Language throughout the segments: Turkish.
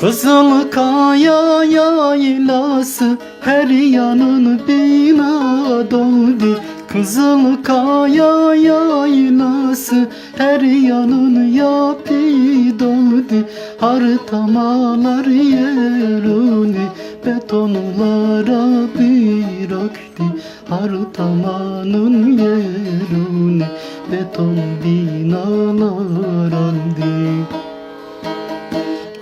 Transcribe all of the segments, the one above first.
Kızıl kaya yaylası her yanın bina doldu. Kızıl kaya yaylası her yanın yapı doldu. Hartamalar yerini betonlara bıraktı. Hartamanın yerini beton binalar aldı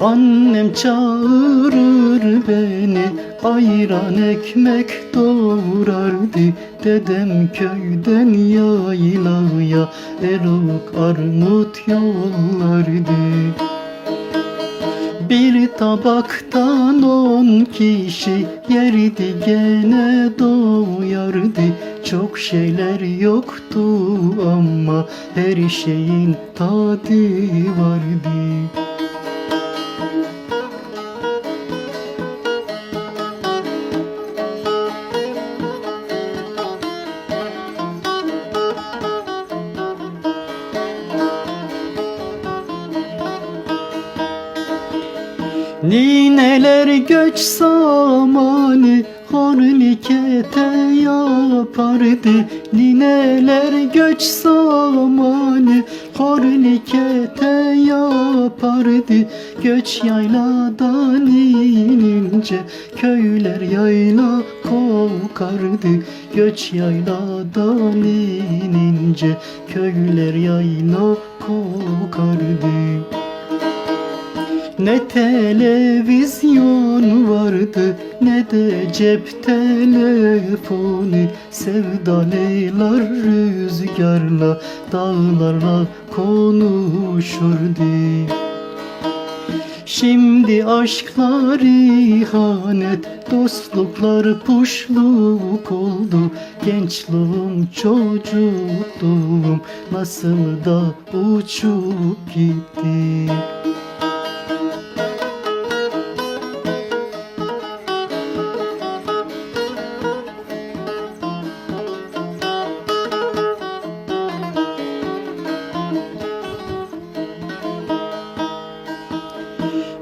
Annem çağırır beni Ayran ekmek doğurardı Dedem köyden yaylaya Erok armut yollardı. Bir tabaktan on kişi yerdi gene doyardı Çok şeyler yoktu ama her şeyin tadı vardı Nineler göç zamanı Horlikete yapardı. Nineler göç zamanı Horlikete yapardı. Göç yayladan inince Köyler yayla kokardı. Göç yayladan inince Köyler yayla kokardı ne televizyon vardı ne de cep telefonu. Sevdalılar rüzgarla dağlarla konuşurdu. Şimdi aşklar ihanet, dostluklar puşluk oldu. Gençliğim çocukluğum nasıl da uçup gitti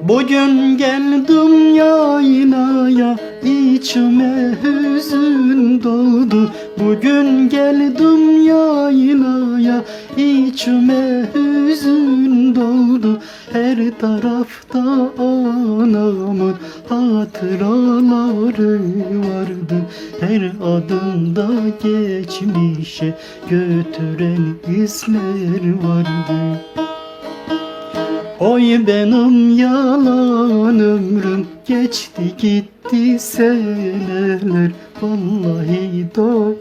Bugün geldim yaylaya içime hüzün doldu Bugün geldim yaylaya içime hüzün doldu Her tarafta anamın hatıraları vardı. Her adımda geçmişe götüren izler vardı Oy benim yalan ömrüm geçti gitti seneler. Vallahi da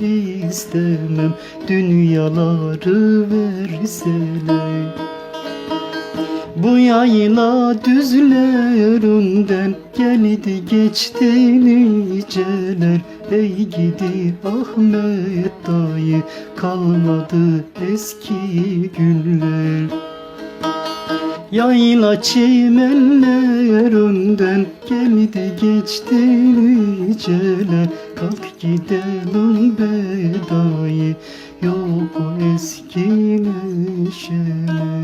istemem dünyaları verseler. Bu yayla düzlerinden geldi geçti niceler. Ey gidi Ahmet dayı kalmadı eski günler Yayla çimenler önden geldi geçti niceler Kalk gidelim bedayı. Yok o eski neşeler